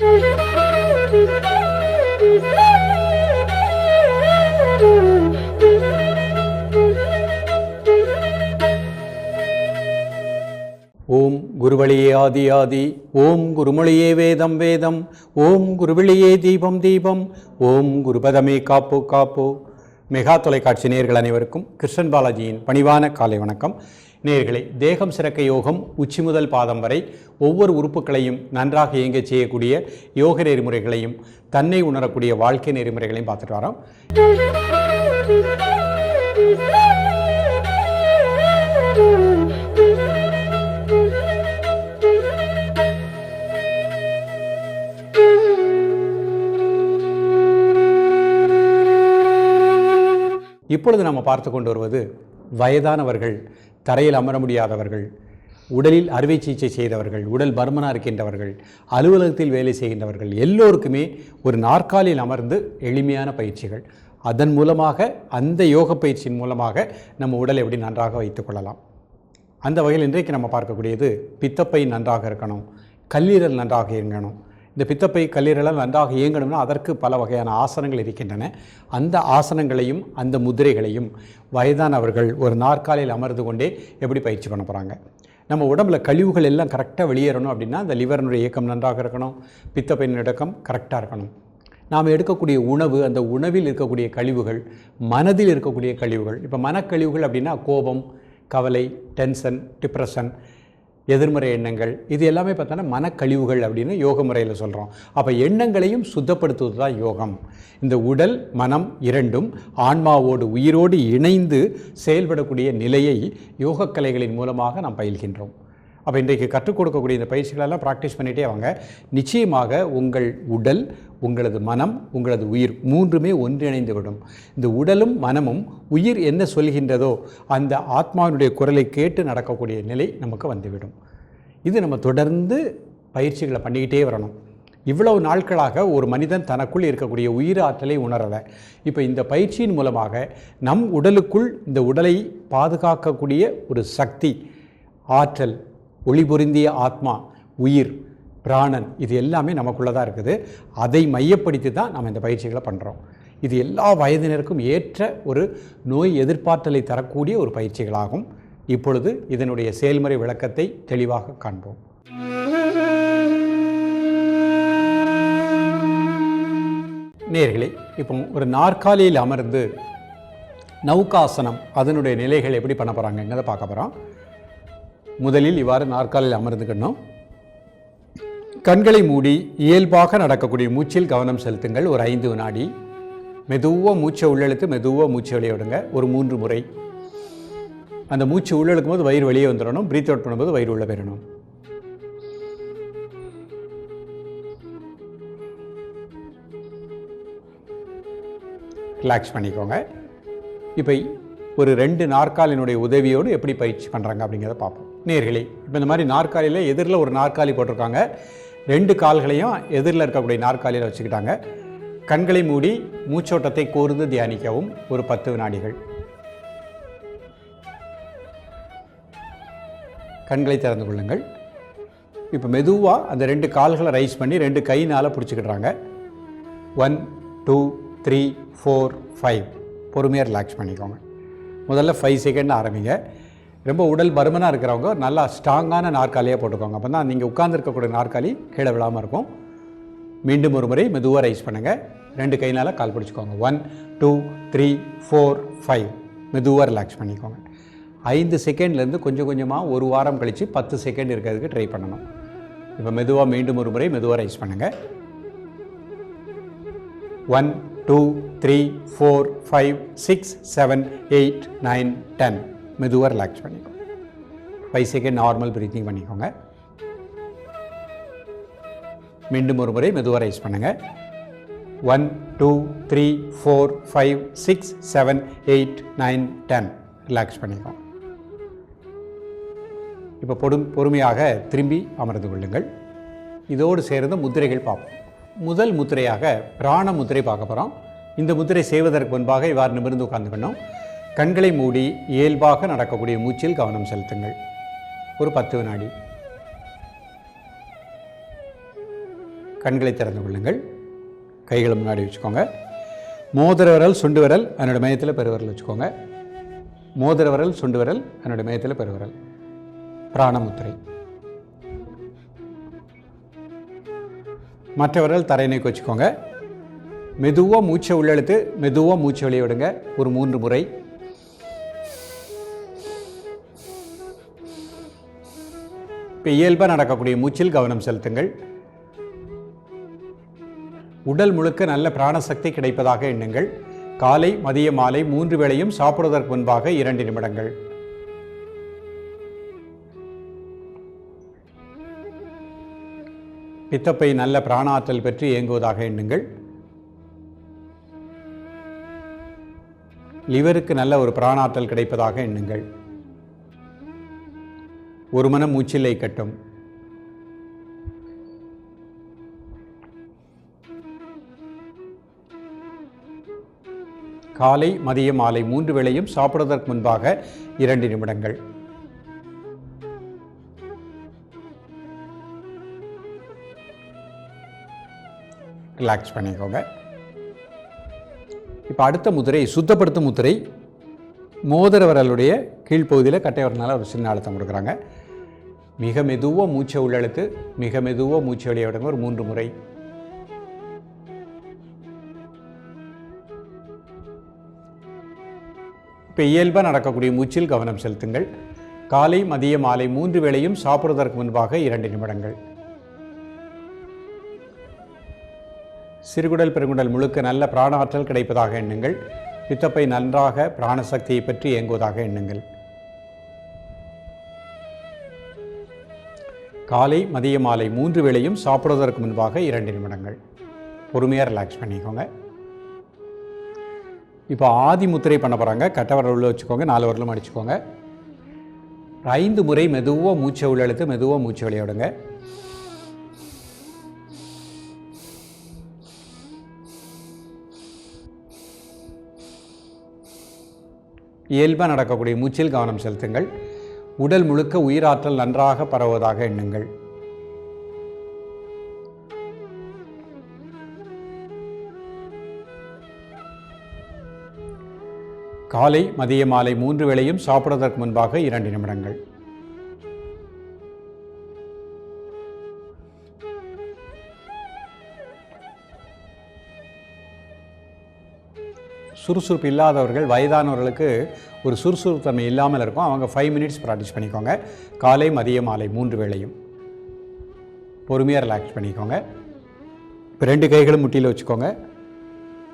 ஓம் குருவழியே ஆதி ஆதி ஓம் குருமொழியே வேதம் வேதம் ஓம் குருவிழியே தீபம் தீபம் ஓம் குருபதமே காப்பு காப்பு. மெகா தொலைக்காட்சி நேயர்கள் அனைவருக்கும் கிருஷ்ணன் பாலாஜியின் பணிவான காலை வணக்கம். நேர்களை தேகம் சிறக்க யோகம் உச்சி முதல் பாதம் வரை ஒவ்வொரு உறுப்புகளையும் நன்றாக இயங்க செய்யக்கூடிய யோக நெறிமுறைகளையும் தன்னை உணரக்கூடிய வாழ்க்கை நெறிமுறைகளையும் பார்த்துட்டு வரோம். இப்பொழுது நம்ம பார்த்து கொண்டு வருவது வயதானவர்கள் தரையில் அமர முடியாதவர்கள் உடலில் அறுவை சிகிச்சை செய்தவர்கள் உடல் பருமனாக இருக்கின்றவர்கள் அலுவலகத்தில் வேலை செய்கின்றவர்கள் எல்லோருக்குமே ஒரு நாற்காலியில் அமர்ந்து எளிமையான பயிற்சிகள். அதன் மூலமாக அந்த யோக பயிற்சியின் மூலமாக நம்ம உடலை எப்படி நன்றாக வைத்துக்கொள்ளலாம் அந்த வகையில் இன்றைக்கு நம்ம பார்க்கக்கூடியது பித்தப்பை நன்றாக இருக்கணும் கல்லீரல் நன்றாக இருக்கணும் இந்த பித்தப்பை கல்லீரலாம் நன்றாக இயங்கணும்னா அதற்கு பல வகையான ஆசனங்கள் இருக்கின்றன. அந்த ஆசனங்களையும் அந்த முதிரைகளையும் வயதானவர்கள் ஒரு நாற்காலியில் அமர்ந்து கொண்டே எப்படி பயிற்சி பண்ண போகிறாங்க நம்ம உடம்புல கழிவுகள் எல்லாம் கரெக்டாக வெளியேறணும் அப்படின்னா அந்த லிவரனுடைய இயக்கம் நன்றாக இருக்கணும். பித்தப்பையின் இடக்கம் கரெக்டாக இருக்கணும். நாம் எடுக்கக்கூடிய உணவு அந்த உணவில் இருக்கக்கூடிய கழிவுகள் மனதில் இருக்கக்கூடிய கழிவுகள். இப்போ மனக்கழிவுகள் அப்படின்னா கோபம் கவலை டென்ஷன் டிப்ரெஷன் எதிர்மறை எண்ணங்கள் இது எல்லாமே பார்த்தோன்னா மனக்கழிவுகள் அப்படின்னு யோக முறையில் சொல்கிறோம் அப்போ எண்ணங்களையும் சுத்தப்படுத்துவது தான் யோகம். இந்த உடல் மனம் இரண்டும் ஆன்மாவோடு உயிரோடு இணைந்து செயல்படக்கூடிய நிலையை யோகக்கலைகளின் மூலமாக நாம் பயில்கின்றோம். அப்போ இன்றைக்கு கற்றுக் கொடுக்கக்கூடிய இந்த பயிற்சிகளெல்லாம் ப்ராக்டிஸ் பண்ணிகிட்டே வாங்க. நிச்சயமாக உங்கள் உடல் உங்களது மனம் உங்களது உயிர் மூன்றுமே ஒன்றிணைந்து விடும் இந்த உடலும் மனமும் உயிர் என்ன சொல்கின்றதோ அந்த ஆத்மாவினுடைய குரலை கேட்டு நடக்கக்கூடிய நிலை நமக்கு வந்துவிடும். இது நம்ம தொடர்ந்து பயிற்சிகளை பண்ணிக்கிட்டே வரணும். இவ்வளவு நாட்களாக ஒரு மனிதன் தனக்குள் இருக்கக்கூடிய உயிர் ஆற்றலை உணரலை. இப்போ இந்த பயிற்சியின் மூலமாக நம் உடலுக்குள் இந்த உடலை பாதுகாக்கக்கூடிய ஒரு சக்தி ஆற்றல் ஒளி பொருந்திய ஆத்மா உயிர் பிராணன் இது எல்லாமே நமக்குள்ளே தான் இருக்குது. அதை மையப்படுத்தி தான் நம்ம இந்த பயிற்சிகளை பண்ணுறோம் இது எல்லா வயதினருக்கும் ஏற்ற ஒரு நோய் எதிர்ப்பாற்றலை தரக்கூடிய ஒரு பயிற்சிகளாகும். இப்பொழுது இதனுடைய செயல்முறை விளக்கத்தை தெளிவாக காண்போம். நேர்களே இப்போ ஒரு நாற்காலியில் அமர்ந்து நௌகாசனம் அதனுடைய நிலைகள் எப்படி பண்ண போகிறாங்கங்கிறத பார்க்க போகிறோம் முதலில் இவ்வாறு நாற்காலில் அமர்ந்துக்கணும் கண்களை மூடி இயல்பாக நடக்கக்கூடிய மூச்சில் கவனம் செலுத்துங்கள். ஒரு ஐந்து வினாடி. மெதுவாக மூச்சை உள்ளெழுத்து மெதுவாக மூச்சை வெளியே விடுங்க. ஒரு மூன்று முறை. அந்த மூச்சு உள்ளெழுக்கும் போது வயிறு வெளியே வந்துடணும். ப்ரீத் அவுட் பண்ணும்போது வயிறு உள்ளே பெறணும் ரிலாக்ஸ் பண்ணிக்கோங்க. இப்போ ஒரு ரெண்டு நாற்காலினுடைய உதவியோடு எப்படி பயிற்சி பண்ணுறாங்க அப்படிங்கிறத பார்ப்போம். நேர்களே. இப்போ இந்த மாதிரி நாற்காலியில் எதிரில் ஒரு நாற்காலி போட்டிருக்காங்க. ரெண்டு கால்களையும் எதிரில் இருக்கக்கூடிய நாற்காலியில் வச்சுக்கிட்டாங்க. கண்களை மூடி மூச்சோட்டத்தை கூர்ந்து தியானிக்கவும் ஒரு பத்து வினாடிகள். கண்களை திறந்து கொள்ளுங்கள். இப்போ மெதுவாக அந்த ரெண்டு கால்களை ரைஸ் பண்ணி ரெண்டு கையினால் பிடிச்சிக்கிடுறாங்க. One two three four five. பொறுமையாக ரிலாக்ஸ் பண்ணிக்கோங்க. முதல்ல ஃபைவ் செகண்ட் ஆரம்பிங்க. ரொம்ப உடல் பருமனாக இருக்கிறவங்க நல்லா ஸ்ட்ராங்கான நாற்காலியாக போட்டுக்கோங்க. அப்போ தான் நீங்கள் உட்கார்ந்துருக்கக்கூடிய நாற்காலி கீழே விழாமல் இருக்கும். மீண்டும் ஒரு முறை மெதுவாக ரைஸ் பண்ணுங்கள் ரெண்டு கையினால் கால் பிடிச்சிக்கோங்க. One two three four five மெதுவாக ரிலாக்ஸ் பண்ணிக்கோங்க. ஐந்து செகண்ட்லேருந்து கொஞ்சம் கொஞ்சமாக ஒரு வாரம் கழித்து பத்து செகண்ட் இருக்கிறதுக்கு ட்ரை பண்ணணும். இப்போ மெதுவாக மீண்டும் ஒரு முறை மெதுவாக ரைஸ் பண்ணுங்கள் one two three four five six seven eight nine ten மெதுவாக ரிலாக்ஸ் பண்ணிக்கோங்க. ஃபைவ் செகண்ட் நார்மல் ப்ரீத்திங் பண்ணிக்கோங்க. மீண்டும் ஒரு முறை மெதுவாக ரைஸ் பண்ணுங்கள் one two three four five six seven eight nine ten relax பண்ணிக்கோங்க இப்போ பொடும் பொறுமையாக திரும்பி அமர்ந்து கொள்ளுங்கள். இதோடு சேர்ந்த முத்திரைகள் பார்ப்போம். முதல் முத்திரையாக பிராண முத்திரை பார்க்க போகிறோம் இந்த முத்திரை செய்வதற்கு முன்பாக இவ்வாறு நிமிர்ந்து உட்கார்ந்துக்கணும் கண்களை மூடி இயல்பாக நடக்கக்கூடிய மூச்சில் கவனம் செலுத்துங்கள். ஒரு பத்து வினாடி. கண்களை திறந்து கொள்ளுங்கள். கைகளை முன்னாடி வச்சுக்கோங்க. மோதிர விரல் சுண்டு விரல் என்னோடய மையத்தில் பெருவிரல் வச்சுக்கோங்க. மோதிர விரல் சுண்டு விரல் என்னோடய மையத்தில் பெருவிரல் பிராணமுத்திரை. மற்ற விரல் தரை வச்சுக்கோங்க. மெதுவாக மூச்சை உள்ளெழுத்து மெதுவாக மூச்சை வெளியே விடுங்க. ஒரு மூன்று முறை. இப்போ இயல்பாக நடக்கக்கூடிய மூச்சில் கவனம் செலுத்துங்கள். உடல் முழுக்க நல்ல பிராணசக்தி கிடைப்பதாக எண்ணுங்கள். காலை மதிய மாலை மூன்று வேளையும் சாப்பிடுவதற்கு முன்பாக இரண்டு நிமிடங்கள். பித்தப்பை நல்ல பிராணாற்றல் பெற்று இயங்குவதாக எண்ணுங்கள். லிவருக்கு நல்ல ஒரு பிராணாற்றல் கிடைப்பதாக எண்ணுங்கள். ஒரு மனம் மூச்சில்லை கட்டும். காலை மதியம் மாலை மூன்று வேளையும் சாப்பிடுவதற்கு முன்பாக இரண்டு நிமிடங்கள். ரிலாக்ஸ் பண்ணிக்கோங்க. இப்போ அடுத்த முதிரை சுத்தப்படுத்தும் முத்திரை மோதிர விரலுடைய கீழ்ப்பகுதியில் கட்டை வரனால ஒரு சின்ன அழுத்தம் கொடுக்குறாங்க. மிக மெதுவாக மூச்சை உள்ளெழுத்து மிக மெதுவாக மூச்சை வெளியே விடுங்க ஒரு மூன்று முறை. இப்போ இயல்பாக நடக்கக்கூடிய மூச்சில் கவனம் செலுத்துங்கள். காலை மதிய மாலை மூன்று வேளையும் சாப்பிடுவதற்கு முன்பாக இரண்டு நிமிடங்கள். சிறுகுடல் பெருங்குடல் முழுக்க நல்ல பிராணாற்றல் கிடைப்பதாக எண்ணுங்கள். பித்தப்பை நன்றாக பிராணசக்தியை பற்றி இயங்குவதாக எண்ணுங்கள். காலை மதிய மாலை மூன்று வேளையும் சாப்பிடுவதற்கு முன்பாக இரண்டு நிமிடங்கள். பொறுமையாக ரிலாக்ஸ் பண்ணிக்கோங்க. இப்போ ஆதி முத்திரை பண்ண போகிறாங்க கட்டை வரல் உள்ள வச்சுக்கோங்க. நாலு வரலும் அடிச்சுக்கோங்க. ஐந்து முறை மெதுவாக மூச்சை உள்ளெழுத்து மெதுவாக மூச்சை விளையாடுங்க இயல்பாக நடக்கக்கூடிய மூச்சில் கவனம் செலுத்துங்கள். உடல் முழுக்க உயிராற்றல் நன்றாக பரவுவதாக எண்ணுங்கள். காலை மதிய மாலை மூன்று வேளையும் சாப்பிடுவதற்கு முன்பாக இரண்டு நிமிடங்கள். சுறுசுறுப்பு இல்லாதவர்கள் வயதானவர்களுக்கு ஒரு சுறுசுறுப்பு தன்மை இல்லாமல் இருக்கும். அவங்க ஃபைவ் மினிட்ஸ் ப்ராக்டிஸ் பண்ணிக்கோங்க. காலை மதிய மாலை மூன்று வேளையும். பொறுமையாக ரிலாக்ஸ் பண்ணிக்கோங்க. இப்போ ரெண்டு கைகளும் முட்டியில் வச்சுக்கோங்க.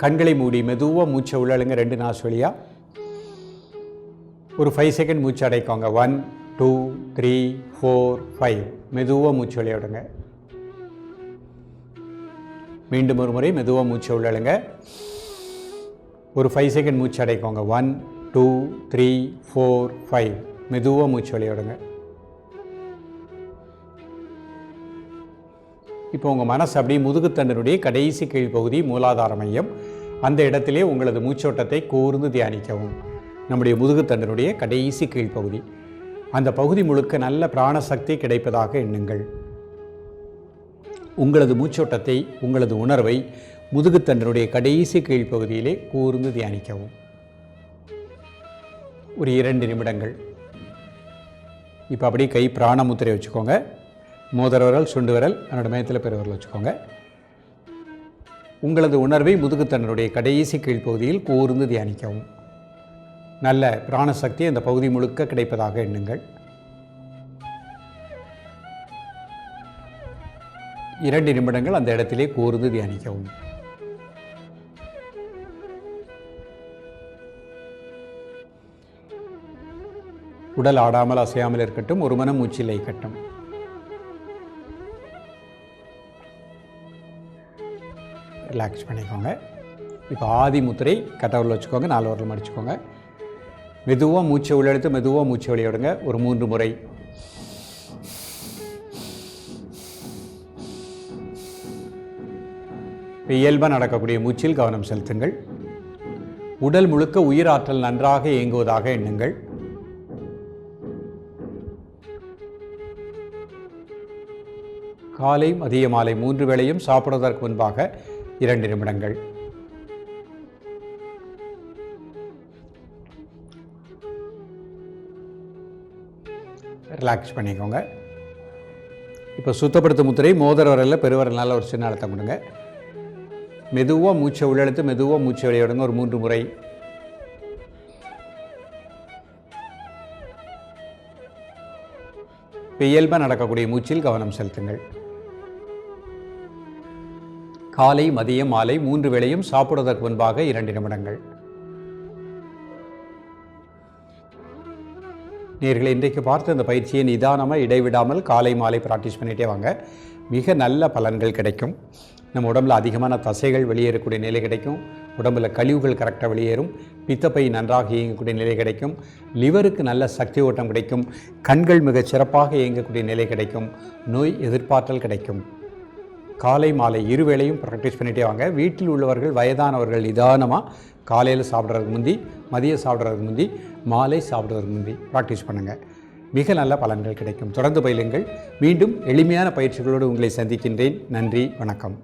கண்களை மூடி மெதுவாக மூச்சை உள்ளழுங்க ரெண்டு நாசு வழியாக ஒரு ஃபைவ் செகண்ட் மூச்சு அடைக்கோங்க. One two three four five மெதுவாக மூச்சு விளையாடுங்க மீண்டும் ஒரு முறை மெதுவாக மூச்சு உள்ளழுங்க ஒரு ஃபைவ் செகண்ட் மூச்சு அடைக்கோங்க. One two three four five மெதுவாக மூச்சு வெளியிடுங்க. இப்போ உங்கள் மனசு அப்படியே முதுகுத்தண்டனுடைய கடைசி கீழ்ப்பகுதி மூலாதார மையம். அந்த இடத்திலே உங்களது மூச்சோட்டத்தை கூர்ந்து தியானிக்கவும். நம்முடைய முதுகுத்தண்டனுடைய கடைசி கீழ்ப்பகுதி. அந்த பகுதி முழுக்க நல்ல பிராணசக்தி கிடைப்பதாக எண்ணுங்கள். உங்களது மூச்சோட்டத்தை உங்களது உணர்வை முதுகுத்தண்டனுடைய கடைசி கீழ்ப்பகுதியிலே கூர்ந்து தியானிக்கவும். ஒரு இரண்டு நிமிடங்கள். இப்போ அப்படியே கை பிராணமுத்திரையை வச்சுக்கோங்க. மோதர் விரல் சுண்டு விரல் அதனோட மயத்தில் பெருவிரல் வச்சுக்கோங்க. உங்களது உணர்வை முதுகுத்தண்டனுடைய கடைசி கீழ்ப்பகுதியில் கூர்ந்து தியானிக்கவும். நல்ல பிராணசக்தி அந்த பகுதி முழுக்க கிடைப்பதாக எண்ணுங்கள். இரண்டு நிமிடங்கள் அந்த இடத்திலே கூர்ந்து தியானிக்கவும். உடல் ஆடாமல் அசையாமல் இருக்கட்டும் ஒரு மனம் மூச்சில் கட்டும் ரிலாக்ஸ் பண்ணிக்கோங்க. இப்போ ஆதி முத்திரை கட்டவரில் வச்சுக்கோங்க நாலு வரலும் அடிச்சுக்கோங்க மெதுவாக மூச்சை உள்ளெடுத்து மெதுவாக மூச்சை வெளியிடுங்க. ஒரு மூன்று முறை. இயல்பாக நடக்கக்கூடிய மூச்சில் கவனம் செலுத்துங்கள். உடல் முழுக்க உயிராற்றல் நன்றாக இயங்குவதாக எண்ணுங்கள். காலை மதிய மாலை மூன்று வேளையும் சாப்பிடுவதற்கு முன்பாக இரண்டு நிமிடங்கள். ரிலாக்ஸ் பண்ணிக்கோங்க. இப்போ சுத்தப்படுத்தும் முத்திரை மோதிர வரலில் பெருவரலால் ஒரு சின்ன அழுத்தம் கொடுங்க. மெதுவாக மூச்சை உள்ளெழுத்து மெதுவாக மூச்சை வெளியிடுங்க. ஒரு மூன்று முறை. இப்போ இயல்பாக நடக்கக்கூடிய மூச்சில் கவனம் செலுத்துங்கள். காலை மதியம் மாலை மூன்று வேளையும் சாப்பிடுவதற்கு முன்பாக இரண்டு நிமிடங்கள். நேர்களை இன்றைக்கு பார்த்து இந்த பயிற்சியை நிதானமாக இடைவிடாமல் காலை மாலை ப்ராக்டிஸ் பண்ணிகிட்டே வாங்க. மிக நல்ல பலன்கள் கிடைக்கும். நம்ம உடம்புல அதிகமான தசைகள் வெளியேறக்கூடிய நிலை கிடைக்கும். உடம்புல கழிவுகள் கரெக்டாக வெளியேறும். பித்தப்பை நன்றாக இயங்கக்கூடிய நிலை கிடைக்கும். லிவருக்கு நல்ல சக்தி ஓட்டம் கிடைக்கும். கண்கள் மிகச் சிறப்பாக இயங்கக்கூடிய நிலை கிடைக்கும். நோய் எதிர்பார்த்தல் கிடைக்கும். காலை மாலை இருவேளையும் ப்ராக்டிஸ் பண்ணிகிட்டே வாங்க. வீட்டில் உள்ளவர்கள் வயதானவர்கள் நிதானமாக காலையில் சாப்பிட்றதுக்கு முந்தி மதியம் சாப்பிட்றதுக்கு முந்தி மாலை சாப்பிட்றதுக்கு முந்தி ப்ராக்டிஸ் பண்ணுங்கள் மிக நல்ல பலன்கள் கிடைக்கும். தொடர்ந்து பயிலுங்கள். மீண்டும் எளிமையான பயிற்சிகளோடு உங்களை சந்திக்கின்றேன். நன்றி வணக்கம்.